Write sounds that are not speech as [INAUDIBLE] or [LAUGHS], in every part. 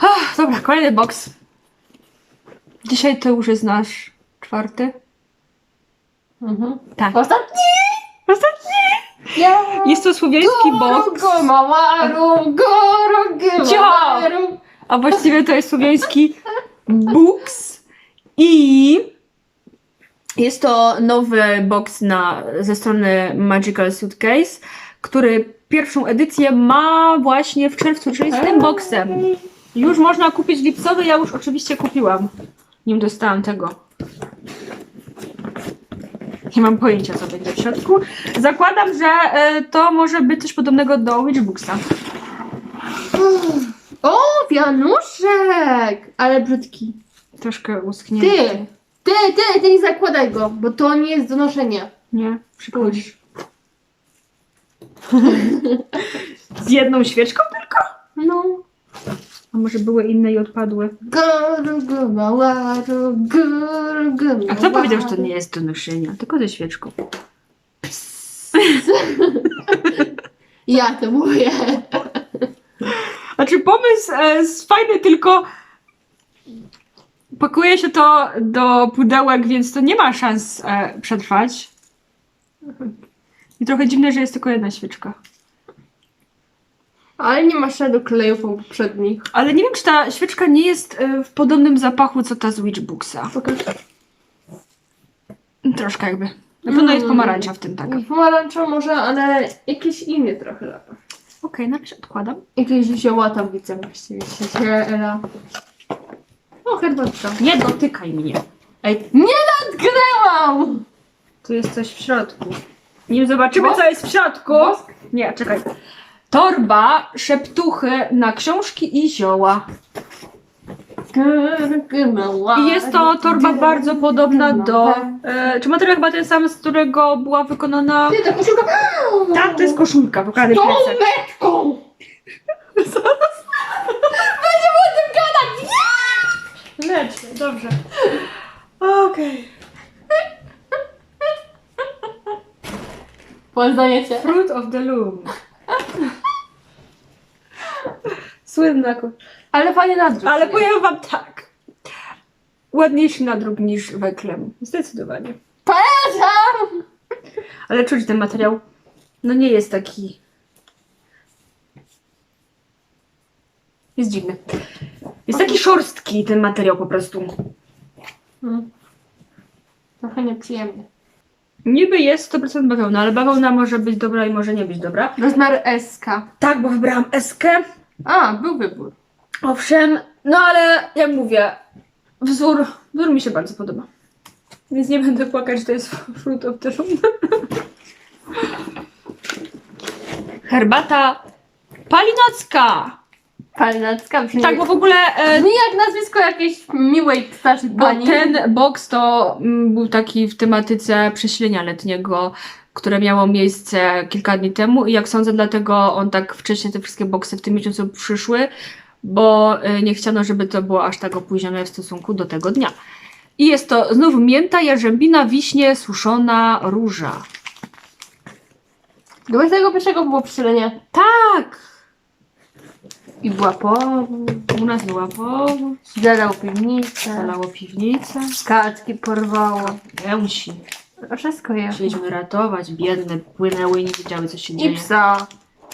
Ach, dobra, kolejny box. Dzisiaj to już jest nasz czwarty. Mhm. Tak. Ostatni! Ostatni! Ja. Jest to słowiański box, Cicho! małaru. a właściwie to jest słowiański books i jest to nowy box na, ze strony Magical Suitcase, który pierwszą edycję ma właśnie w czerwcu, czyli z tym boxem. Już można kupić lipcowy, ja już oczywiście kupiłam. Nim dostałam tego. Nie mam pojęcia, co będzie w środku. Zakładam, że e, to może być coś podobnego do Witchbooksa. O, wianuszek! Ale brzydki. Troszkę uschnięty. Ty! Ty, ty, ty nie zakładaj go, bo to nie jest do noszenia. Nie, przypuść. [LAUGHS] Z jedną świeczką tylko? No. A może były inne i odpadły? A kto powiedział, że to nie jest do noszenia? Tylko ze świeczką. [LAUGHS] Ja to mówię. Znaczy pomysł e, jest fajny, tylko pakuje się to do pudełek, więc to nie ma szans e, przetrwać. I trochę dziwne, że jest tylko jedna świeczka. Ale nie ma śladu kleju po poprzednich. Ale nie wiem, czy ta świeczka nie jest e, w podobnym zapachu, co ta z Witchbooksa. Pokaż. Troszkę jakby. Na pewno jest Mm. pomarańcza w tym, tak. Okej, Pomarańcza może, ale jakiś inny trochę zapach. na razie odkładam. Jakieś zioła tam widzę właściwie ziela. O, herbatka. Nie dotykaj mnie. Ej, Nie nadgrałam! tu jest coś w środku. Nim zobaczymy, Wosk? co jest w środku. Wosk? Nie, czekaj. Torba, szeptuchy na książki i zioła. I jest to torba bardzo podobna do. E, czy materiał chyba ten sam, z którego była wykonana. Ty, ta koszulka... Tak, to jest koszulka, pokażę Tą plecak. metką! [LAUGHS] Będziemy o tym gadać! Lecz, dobrze. Okej. Poznajecie? Fruit of the Loom. Słynna Ale fajnie nadruk. Ale powiem wam tak. Ładniejszy nadruk niż weklem. Zdecydowanie. Pamiętam! Ale czuć ten materiał. No nie jest taki. Jest dziwny. Jest taki szorstki ten materiał po prostu. Hmm. Trochę nieprzyjemnie. Niby jest 100% bawełna, ale bawełna może być dobra i może nie być dobra. Rozmiar SK. Tak, bo wybrałam eskę. A, był wybór. Owszem, no ale jak mówię, wzór, wzór mi się bardzo podoba. Więc nie będę płakać, że to jest fruit of the room. Herbata palinacka. Palinacka brzmi... Tak, bo w ogóle e, Brzmi jak nazwisko jakiejś miłej starszej bo pani. ten box to mm, był taki w tematyce przesilenia letniego, które miało miejsce kilka dni temu i jak sądzę, dlatego on tak wcześnie te wszystkie boxy w tym miesiącu przyszły, bo e, nie chciano, żeby to było aż tak opóźnione w stosunku do tego dnia. I jest to znów mięta, jarzębina, wiśnie, suszona, róża. Do 21 było przysilenie. Tak! I była po... U nas była powódź, Zalał piwnicę. zalało piwnicę, Kaczki porwało. pełsi. Wszystko jest. Chcieliśmy ratować, biedne, płynęły i nie wiedziały, co się I dzieje. psa.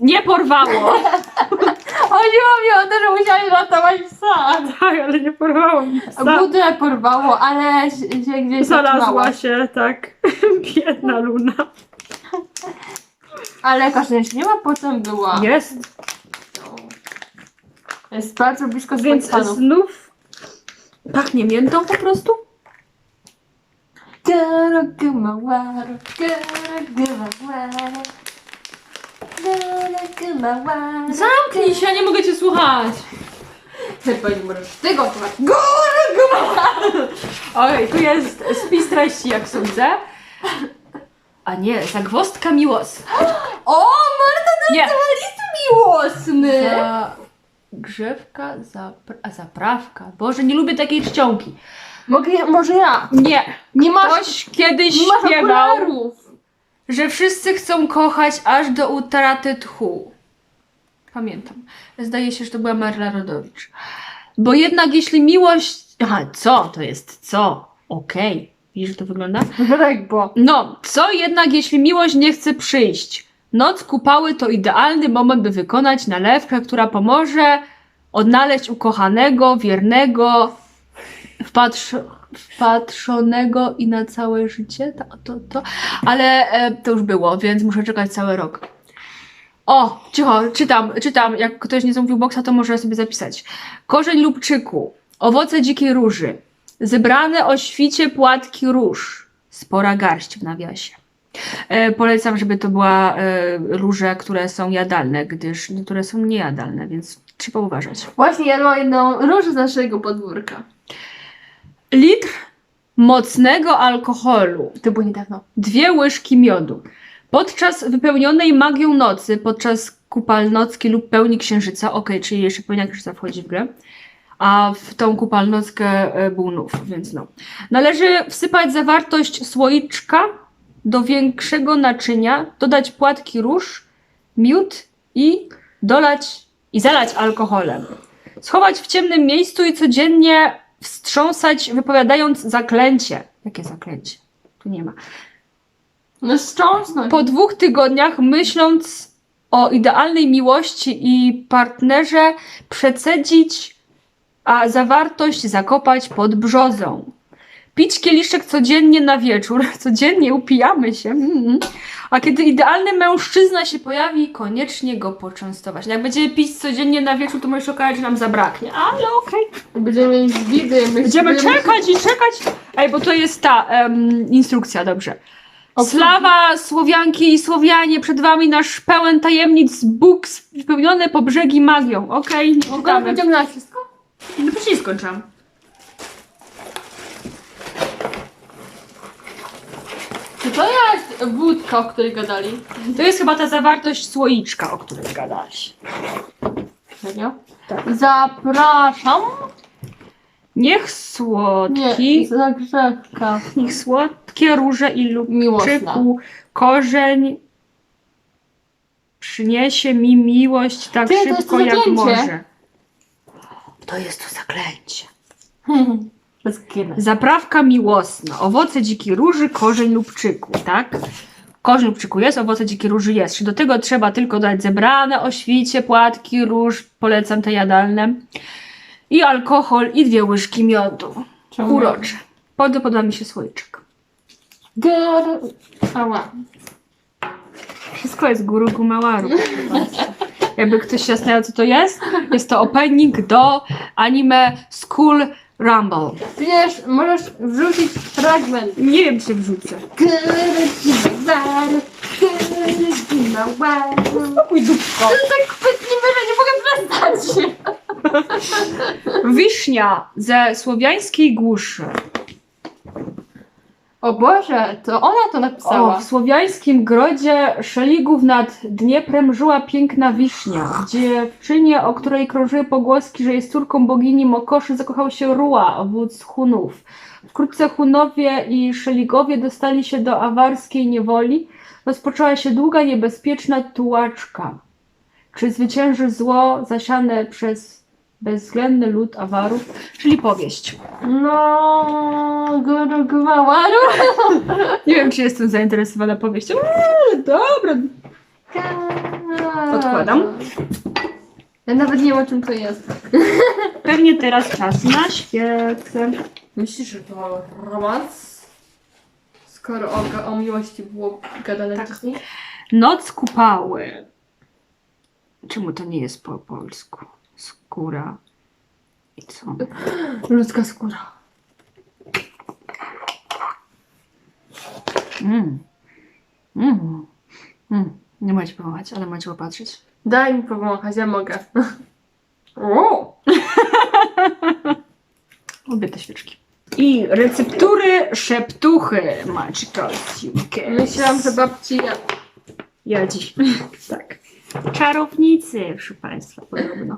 Nie porwało! Chodziło [LAUGHS] mi o to, że musiałam ratować psa. Tak, ale nie porwało mi psa. Budę porwało, ale się się gdzieś Znalazła zatrzymała. się, tak. [LAUGHS] Biedna Luna. Ale każdy się nie ma, potem była. Jest. Jest bardzo blisko Więc znów pachnie miętą po prostu. Zamknij się, ja nie mogę cię słuchać. Chyba nie możesz tego słuchać. Oj, tu jest spis treści, jak sądzę. A nie, zagwostka miłosna. O, Marta, to Nie. jest list miłosny. Zagrzewka, zapra- a zaprawka. Boże, nie lubię takiej czcionki. Mogę, ja- może ja. Nie. Nie masz, Ktoś kiedyś nie masz śpiewał, okularów. że wszyscy chcą kochać aż do utraty tchu. Pamiętam. Zdaje się, że to była Marla Rodowicz. Bo jednak jeśli miłość... Aha, co? To jest co? Okej. Widzisz, jak to wygląda? Tak, bo. No, co jednak jeśli miłość nie chce przyjść? Noc kupały to idealny moment, by wykonać nalewkę, która pomoże odnaleźć ukochanego, wiernego, wpatrz, wpatrzonego i na całe życie. To, to, to. Ale e, to już było, więc muszę czekać cały rok. O, cicho, czytam, czytam. Jak ktoś nie zamówił boksa, to może sobie zapisać. Korzeń lubczyku, owoce dzikiej róży, zebrane o świcie płatki róż, spora garść w nawiasie. E, polecam, żeby to była e, róże, które są jadalne, gdyż niektóre są niejadalne, więc trzeba uważać. Właśnie ja mam jedną różę z naszego podwórka. Litr mocnego alkoholu, To było niedawno. dwie łyżki miodu. Podczas wypełnionej magią nocy, podczas kupalnocki lub pełni księżyca, ok, czyli jeszcze pełnia księżyca wchodzi w grę, a w tą kupalnockę e, bółnów, więc no. Należy wsypać zawartość słoiczka do większego naczynia, dodać płatki róż, miód i dolać i zalać alkoholem. Schować w ciemnym miejscu i codziennie wstrząsać, wypowiadając zaklęcie. Jakie zaklęcie? Tu nie ma. No strząsnąć. Po dwóch tygodniach, myśląc o idealnej miłości i partnerze, przecedzić, a zawartość zakopać pod brzozą. Pić kieliszek codziennie na wieczór, [LAUGHS] codziennie upijamy się. mm. A kiedy idealny mężczyzna się pojawi, koniecznie go poczęstować. No Jak będziemy pić codziennie na wieczór, to może się okazać, że nam zabraknie, ale okej. Będziemy mieć widy. Będziemy czekać i czekać. Ej, bo to jest ta em, instrukcja, dobrze. Slawa, Słowianki i Słowianie, przed wami nasz pełen tajemnic Bóg wypełniony po brzegi magią. Okej, nie Mogę wyciągnąć wszystko? No przecież nie skończyłam. To jest wódka, o której gadali? To jest chyba ta zawartość słoiczka, o której gadałaś. Serio? Tak. Zapraszam. Niech słodki, Nie, zagrzewka. niech słodkie róże i Miłosna. lubczyku korzeń przyniesie mi miłość tak Ty, to jest szybko to jak zaklęcie. może. To jest to zaklęcie. [LAUGHS] Zaprawka miłosna, owoce dzikiej róży, korzeń lubczyku, tak? Korzeń lubczyku jest, owoce dzikiej róży jest. Czy do tego trzeba tylko dać zebrane o świcie, płatki róż, polecam te jadalne. I alkohol i dwie łyżki miodu. Urocze. Potem poda mi się słoiczek. Gr... Ała. Wszystko jest guru gumałaru. Jakby ktoś się zastanawiał, co to jest, jest to opening do anime School Rumble. Wiesz, możesz wrzucić fragment. Nie wiem, czy wrzucę. Spokój dupko. Tak chwytliwe, że nie mogę przestać. [LAUGHS] Wiśnia ze słowiańskiej głuszy. O Boże, to ona to O, napisała. w słowiańskim grodzie Szeligów nad Dnieprem żyła piękna wiśnia. Dziewczynie, o której krążyły pogłoski, że jest córką bogini Mokoszy, zakochał się Rua, wódz Hunów. Wkrótce Hunowie i Szeligowie dostali się do awarskiej niewoli. Rozpoczęła się długa, niebezpieczna tułaczka. Czy zwycięży zło zasiane przez bezwzględny lud awarów? Czyli powieść. No, gwałaru. [LAUGHS] Nie wiem, czy jestem zainteresowana powieścią. Eee, dobra. Odkładam. Ja nawet nie wiem o czym to jest. [LAUGHS] Pewnie teraz czas na świecę. Myślisz, że to romans? Skoro o, o miłości było gadane Tak. wcześniej? Noc kupały. Czemu to nie jest po polsku? Skóra. I co? Ludzka skóra. Mm. Mm. Mm. Nie macie pomagać, ale macie popatrzeć. Daj mi powąchać, ja mogę. O! [LAUGHS] Lubię te świeczki. I receptury szeptuchy Magical Suitcase. Myślałam, że babci ja. Ja dziś. [LAUGHS] tak. Czarownicy, proszę Państwa, podobno.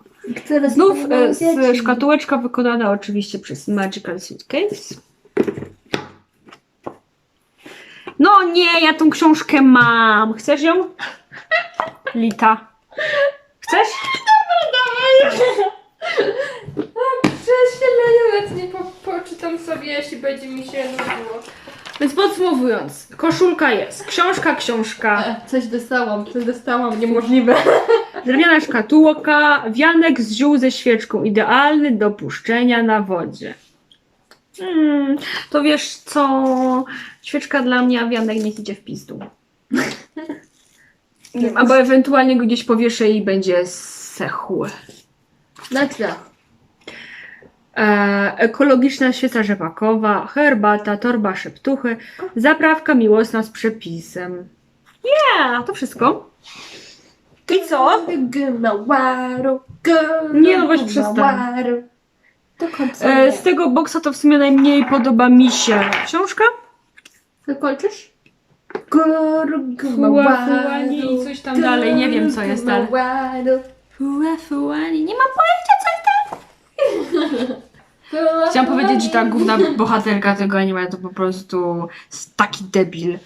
Znów e, z szkatułeczka wykonana oczywiście przez Magical Suitcase. No nie, ja tą książkę mam. Chcesz ją? Lita. Chcesz? sobie, jeśli będzie mi się nudziło. Więc podsumowując, koszulka jest, książka, książka, E, coś dostałam, coś dostałam, niemożliwe. [LAUGHS] drewniana szkatułka, wianek z ziół ze świeczką, idealny do puszczenia na wodzie. Hmm, to wiesz co, świeczka dla mnie, a wianek niech idzie w pizdu. Nie [LAUGHS] wiem, albo ewentualnie go gdzieś powieszę i będzie sechły. Na tle. E, ekologiczna świeca rzepakowa, herbata, torba szeptuchy, zaprawka miłosna z przepisem. Yeah, to wszystko. I co? Nie, no weź przestań. E, z tego boksa to w sumie najmniej podoba mi się książka. Ty kończysz? Guru, Fuafuani i coś tam dalej, nie wiem, co jest dalej. gmawaru. Fua, fuani, nie mam pojęcia co jest tam. [LAUGHS] Chciałam powiedzieć, że ta główna bohaterka tego anime to po prostu jest taki debil.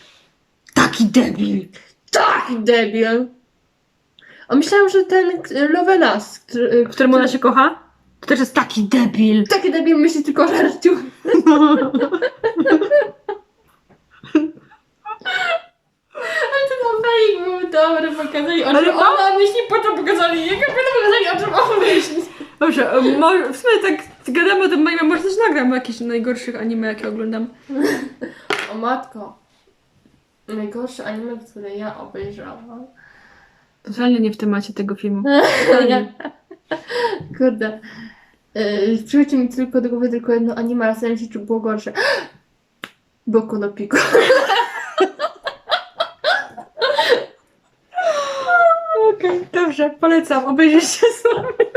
Taki debil. Taki debil. A myślałam, że ten Lovelas, który, Któremu ona się kocha? To też jest taki debil. Taki debil myśli tylko o żarciu. Ale to na fake był dobry, pokazali o Ale czym no. ona myśli, potem pokazali jego, potem pokazali o czym on myśli. Dobrze, e, mo- w sumie tak gadamy o tym anime, może też nagram jakieś najgorszych anime, jakie oglądam. [LAUGHS] O matko. Najgorsze anime, które ja obejrzałam. Totalnie nie w temacie tego filmu. [LAUGHS] Kurde. Yy, przychodzi mi tylko do głowy tylko jedno anime, ale zastanawiam się, czy było gorsze. [GASPS] Boku no Pico. [LAUGHS] Okej, dobrze, polecam, obejrzyjcie sobie.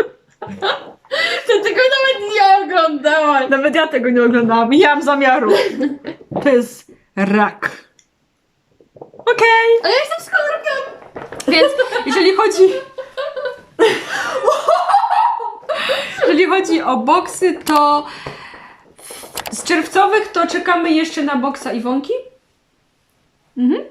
Ty tego nawet nie oglądałaś. Nawet ja tego nie oglądałam, nie mam zamiaru. [LAUGHS] To jest rak. Okej, Ale ja jestem skorpion. więc jeżeli chodzi... Jeżeli chodzi o boksy, to z czerwcowych to czekamy jeszcze na boksa Iwonki. Mhm.